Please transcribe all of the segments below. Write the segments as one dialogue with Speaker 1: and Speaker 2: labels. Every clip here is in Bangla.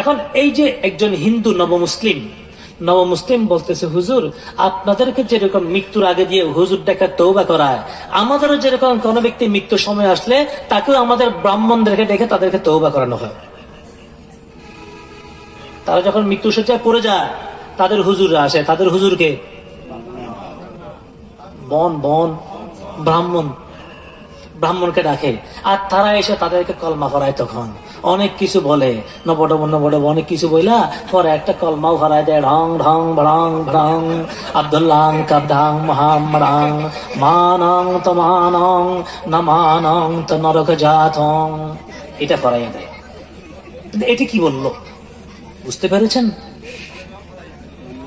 Speaker 1: এখন এই যে একজন হিন্দু নবমুসলিম নবমুসলিম বলতেছে, হুজুর, আপনাদেরকে যেরকম মৃত্যুর আগে দিয়ে হুজুর ডাকার তৌবা করায়, আমাদেরও যেরকম কোনো ব্যক্তি মৃত্যুর সময় আসলে তাকেও আমাদের ব্রাহ্মণদেরকে ডেকে তাদেরকে তৌবা করানো হয়। তারা যখন মৃত্যু সজ্জায় পড়ে যায়, তাদের হুজুররা আসে, তাদের হুজুরকে বন বন, ব্রাহ্মণ ব্রাহ্মণকে ডাকে, আর তারা এসে তাদেরকে কলমা করায় তখন। অনেক কিছু বলে, নবডব নবডব, অনেক কিছু বইলা, পরে একটা কলমাও করায় দেয়, ঢং ঢং ভড়ং ভড়ং আব্দুল্লাহ কাবদাং মহামরাং মানং তো মানং না মানং তো নরক জাতং। এটা করাই দেয়। এটি কি বলল? বুঝতে পেরেছেন?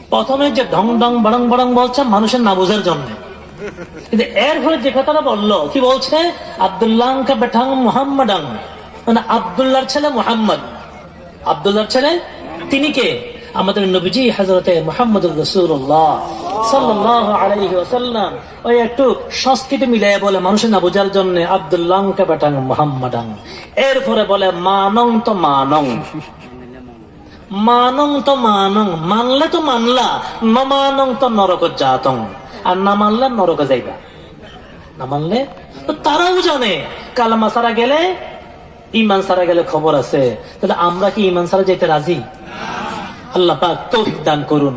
Speaker 1: প্রথমে যে ঢং ঢং বড়ং বড়ং বলছে মানুষের না বোঝার জন্য। কিন্তু যে কথাটা বলল, কি বলছে? মানে আব্দুল্লাহর ছেলে আব্দুল্লাহর ছেলে তিনি কে? আমাদের নবীজি হজরতে মোহাম্মদ রসুল্লাহ সংস্কৃতি মিলাই বলে মানুষের না বোঝার জন্য আব্দুল্লাহ বেটাং মুহাম্মদাং। এরপরে বলে, মানং তো মানং। মানং তো মানং, মানলে তো মানলা, ন মানং তো নরক জাতং আর না মানলে নরকে যাইবা। না মানলে তারাও জানে, কালামা সারা গেলে ইমান সারা গেলে খবর আছে। তাহলে আমরা কি ইমান সারা যেতে রাজি? আল্লাহ পাক তৌফিক দান করুন।